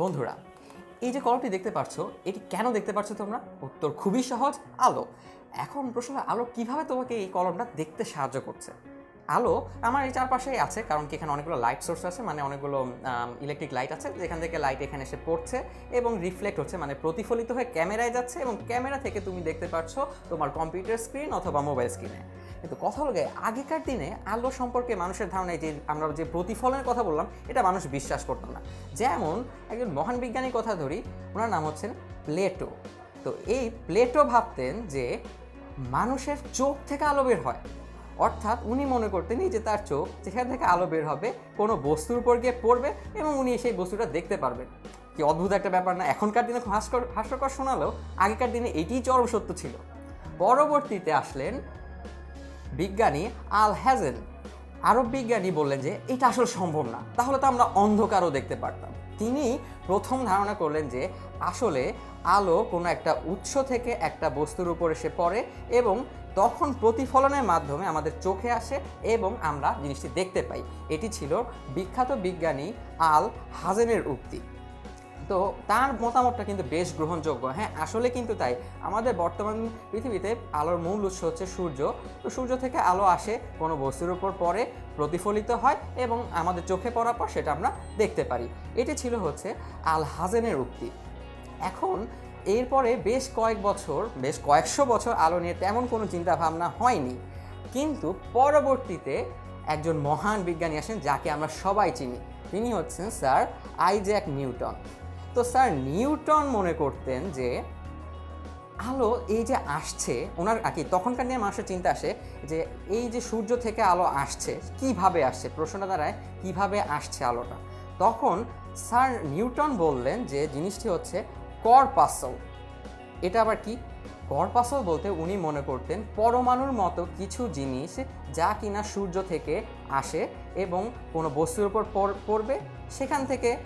বন্ধুরা, এই যে কলমটি দেখতে পাচ্ছ, এটি কেন দেখতে পাচ্ছ তোমরা? উত্তর খুবই সহজ, আলো। এখন প্রশ্ন আলো কীভাবে তোমাকে এই কলমটা দেখতে সাহায্য করছে? আলো আমার এই চারপাশেই আছে, কারণ কি এখানে অনেকগুলো লাইট সোর্স আছে মানে অনেকগুলো ইলেকট্রিক লাইট আছে, যেখান থেকে লাইট এখানে এসে পড়ছে এবং রিফ্লেক্ট হচ্ছে মানে প্রতিফলিত হয়ে ক্যামেরায় যাচ্ছে এবং ক্যামেরা থেকে তুমি দেখতে পাচ্ছ তোমার কম্পিউটার স্ক্রিন অথবা মোবাইল স্ক্রিনে কিন্তু কথা হলো আগেকার দিনে আলো সম্পর্কে মানুষের ধারণায় যে আমরা যে প্রতিফলনের কথা বললাম, এটা মানুষ বিশ্বাস করতো না। যেমন একজন মহান বিজ্ঞানীর কথা ধরি, ওনার নাম হচ্ছেন প্লেটো। তো এই প্লেটো ভাবতেন যে মানুষের চোখ থেকে আলো বের হয়। অর্থাৎ উনি মনে করতেন যে তার চোখ যেখান থেকে আলো বের হবে, কোনো বস্তুর উপর গিয়ে পড়বে এবং উনি সেই বস্তুটা দেখতে পারবেন। কি অদ্ভুত একটা ব্যাপার না, এখনকার দিনে হাস্যকর হাস্যকর শোনালেও আগেকার দিনে এটিই চরম সত্য ছিল। পরবর্তীতে আসলেন বিজ্ঞানী আল হ্যাজেন আরব বিজ্ঞানী বললেন যে, এটা আসলে সম্ভব না। তাহলে তো আমরা অন্ধকারও দেখতে পারতাম। তিনি প্রথম ধারণা করলেন যে, আসলে আলো কোনো একটা উৎস থেকে একটা বস্তুর উপর এসে পড়ে এবং তখন প্রতিফলনের মাধ্যমে আমাদের চোখে আসে এবং আমরা জিনিসটি দেখতে পাই। এটি ছিল বিখ্যাত বিজ্ঞানী আল হাজেনের উক্তি। তো তার মতামতটা কিন্তু বেশ গ্রহণযোগ্য হ্যাঁ আসলে কিন্তু তাই। আমাদের বর্তমান পৃথিবীতে আলোর মূল উৎস হচ্ছে সূর্য। তো সূর্য থেকে আলো আসে কোনো বস্তুর উপর পরে প্রতিফলিত হয় এবং আমাদের চোখে পড়ার পর সেটা আমরা দেখতে পারি। এটি ছিল হচ্ছে আল হাজেনের উক্তি। এখন এরপরে বেশ কয়েক বছর, বেশ কয়েকশো বছর আলো নিয়ে তেমন কোনো চিন্তা ভাবনা হয়নি। কিন্তু পরবর্তীতে একজন মহান বিজ্ঞানী আসেন যাকে আমরা সবাই চিনি। তিনি হচ্ছেন স্যার আইজ্যাক নিউটন। তো স্যার নিউটন মনে করতেন যে আলো এই যে আসছে, ওনার আর কি, তখনকার নিয়ে মানুষের চিন্তা আসে যে এই যে সূর্য থেকে আলো আসছে, কীভাবে আসছে? প্রশ্নটা দাঁড়ায়, কীভাবে আসছে আলোটা? তখন স্যার নিউটন বললেন যে জিনিসটি হচ্ছে করপাসল। এটা আবার কি? করপাসল বলতে উনি মনে করতেন পরমাণুর মতো কিছু জিনিস যা কিনা সূর্য থেকে আসে এবং কোনো বস্তুর উপর পড়- পড়বে, সেখান থেকে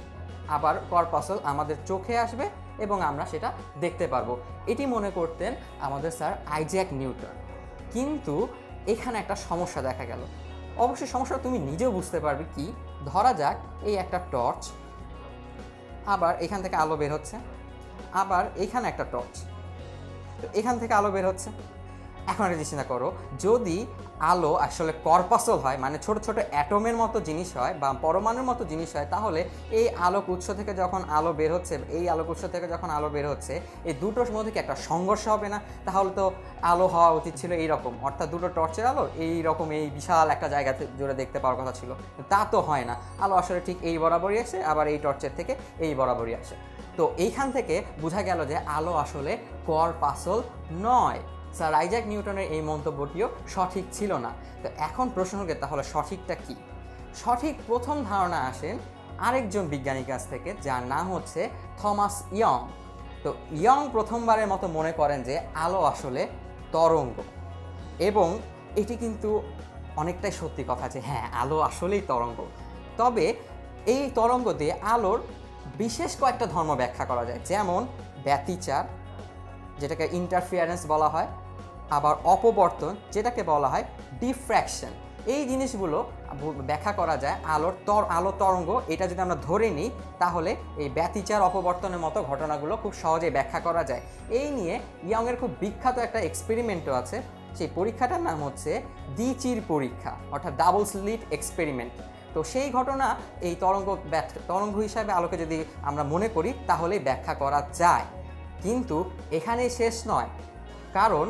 আবার করপাসল আমাদের চোখে আসবে এবং আমরা সেটা দেখতে পারব। এটি মনে করতেন আমাদের স্যার আইজ্যাক নিউটন। কিন্তু এখানে একটা সমস্যা দেখা গেল। অবশ্যই সমস্যা তুমি নিজেও বুঝতে পারবে কি? ধরা যাক এই একটা টর্চ, আবার এখান থেকে আলো বের হচ্ছে, আবার এখানে একটা টর্চ। তো এখান থেকে আলো বের হচ্ছে। এখন একটা চিন্তা করো। যদি আলো আসলে করপাসল হয় মানে ছোট ছোট অ্যাটমের মতো জিনিস হয় বা পরমাণুর মতো জিনিস হয়, তাহলে এই আলোক উৎস থেকে যখন আলো বের হচ্ছে, এই আলোক উৎস থেকে যখন আলো বের হচ্ছে, এই দুটোর মধ্যে কি একটা সংঘর্ষ হবে না? তাহলে তো আলো হওয়া উচিত ছিল এইরকম। অর্থাৎ দুটো টর্চের আলো এই রকম এই বিশাল একটা জায়গাতে জুড়ে দেখতে পাওয়ার কথা ছিল। তা তো হয় না। আলো আসলে ঠিক এই বরাবরই আসে, আবার এই টর্চের থেকে এই বরাবরই আসে। তো এইখান থেকে বোঝা গেল যে আলো আসলে করপাসল নয়। স্যার আইজ্যাক নিউটনের এই মন্তব্যটিও সঠিক ছিল না। তো এখন প্রশ্ন হলো তাহলে সঠিকটা কি? সঠিক প্রথম ধারণা আসেন আরেকজন বিজ্ঞানীর কাছ থেকে, যার নাম হচ্ছে থমাস ইয়ং। তো ইয়ং প্রথমবারের মতো মনে করেন যে আলো আসলে তরঙ্গ। এবং এটি কিন্তু অনেকটাই সত্যি কথা যে হ্যাঁ আলো আসলেই তরঙ্গ। তবে এই তরঙ্গ দিয়ে আলোর বিশেষ কয়েকটা ধর্ম ব্যাখ্যা করা যায়। যেমন ব্যতিচার যেটাকে ইন্টারফিয়ারেন্স বলা হয়, আবার অপবর্তন যেটাকে বলা হয় ডিফ্র্যাকশন এই জিনিসগুলো ব্যাখ্যা করা যায় আলোর তর, আলো তরঙ্গ, এটা যদি আমরা ধরে নিই, তাহলে এই ব্যতিচার অপবর্তনের মতো ঘটনাগুলো খুব সহজেই ব্যাখ্যা করা যায়। এই নিয়ে ইয়ংয়ের খুব বিখ্যাত একটা এক্সপেরিমেন্টও আছে, সেই পরীক্ষাটার নাম হচ্ছে দ্বিচির পরীক্ষা, অর্থাৎ ডাবল স্লিট এক্সপেরিমেন্ট তো সেই ঘটনা এই তরঙ্গ তরঙ্গ হিসাবে আলোকে যদি আমরা মনে করি, তাহলেই ব্যাখ্যা করা যায়। কিন্তু এখানেই শেষ নয়। কারণ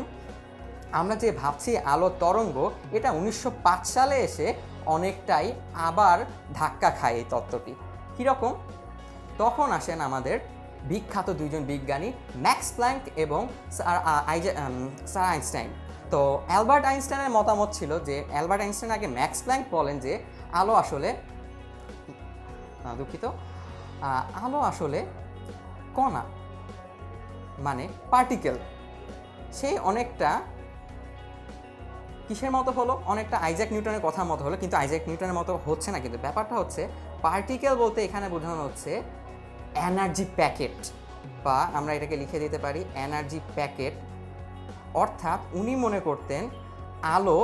আমরা যে ভাবছি আলো তরঙ্গ, এটা উনিশশো পাঁচ সালে এসে অনেকটাই আবার ধাক্কা খায় এই তত্ত্বটি। কীরকম? তখন আসেন আমাদের বিখ্যাত দুইজন বিজ্ঞানী ম্যাক্স প্ল্যাঙ্ক এবং স্যার আইনস্টাইন। তো অ্যালবার্ট আইনস্টাইনের মতামত ছিল যে, অ্যালবার্ট আইনস্টাইন আগে ম্যাক্স প্ল্যাঙ্ক বলেন যে, আলো আসলে দুঃখিত আলো আসলে কণা। মানে পার্টিকেল সে অনেকটা কিসের মতো হলো? অনেকটা আইজ্যাক নিউটনের কথার মতো হলো, কিন্তু আইজ্যাক নিউটনের মতো হচ্ছে না কিন্তু। ব্যাপারটা হচ্ছে পার্টিকেল বলতে এখানে বোঝানো হচ্ছে এনার্জি প্যাকেট বা আমরা এটাকে লিখে দিতে পারি এনার্জি প্যাকেট অর্থাৎ উনি মনে করতেন আলো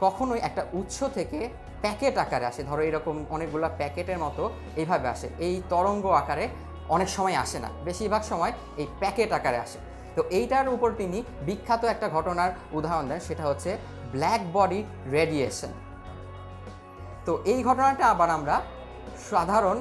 কখনোই একটা উৎস থেকে প্যাকেট আকারে আসে। ধরো এরকম অনেকগুলো প্যাকেটের মতো এইভাবে আসে। এই তরঙ্গ আকারে অনেক সময় আসে না। বেশিরভাগ সময় এই প্যাকেট আকারে আসে। তো এইটার উপর তিনি বিখ্যাত একটা ঘটনার উদাহরণ দেন, সেটা হচ্ছে ব্ল্যাক বডি রেডিয়েশন। তো এই ঘটনাটা আবার আমরা সাধারণ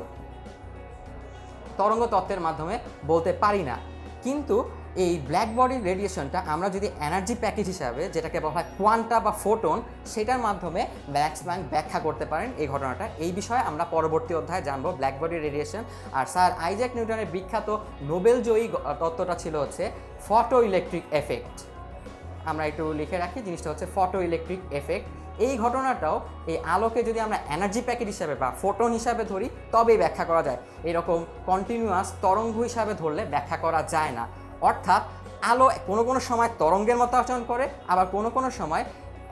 তরঙ্গ তত্ত্বের মাধ্যমে বলতে পারি না। কিন্তু এই ব্ল্যাক বডির রেডিয়েশনটা আমরা যদি এনার্জি প্যাকেজ হিসাবে, যেটাকে বলা হয় কোয়ান্টা বা ফোটন সেটার মাধ্যমে ব্ল্যাক ব্যাক্সম্যান ব্যাখ্যা করতে পারেন এই ঘটনাটা। এই বিষয়ে আমরা পরবর্তী অধ্যায়ে জানব ব্ল্যাক বডি রেডিয়েশন আর স্যার আইজ্যাক নিউটনের বিখ্যাত নোবেলজয়ী তত্ত্বটা ছিল হচ্ছে ফটো ইলেকট্রিক এফেক্ট আমরা একটু লিখে রাখি, জিনিসটা হচ্ছে ফটো ইলেকট্রিক এফেক্ট এই ঘটনাটাও এই আলোকে যদি আমরা এনার্জি প্যাকেট হিসাবে বা ফোটন হিসাবে ধরি, তবেই ব্যাখ্যা করা যায়। এরকম কন্টিনিউয়াস তরঙ্গ হিসাবে ধরলে ব্যাখ্যা করা যায় না। অর্থাৎ আলো কোনো কোনো সময় তরঙ্গের মতো আচরণ করে, আবার কোনো কোনো সময়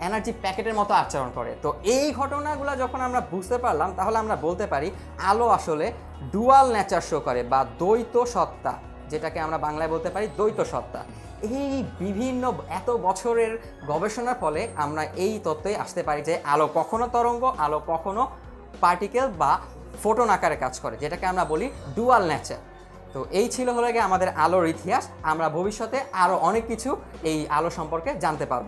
এনার্জি প্যাকেটের মতো আচরণ করে। তো এই ঘটনাগুলো যখন আমরা বুঝতে পারলাম, তাহলে আমরা বলতে পারি আলো আসলে ডুয়াল নেচার শো করে বা দ্বৈত সত্তা, যেটাকে আমরা বাংলায় বলতে পারি দ্বৈত সত্তা। এই বিভিন্ন এত বছরের গবেষণার ফলে আমরা এই তত্ত্বে আসতে পারি যে আলো কখনো তরঙ্গ, আলো কখনো পার্টিকেল বা ফোটন আকারে কাজ করে, যেটাকে আমরা বলি ডুয়াল নেচার তো এই ছিল হলে গিয়ে আমাদের আলোর ইতিহাস। আমরা ভবিষ্যতে আরও অনেক কিছু এই আলো সম্পর্কে জানতে পারব।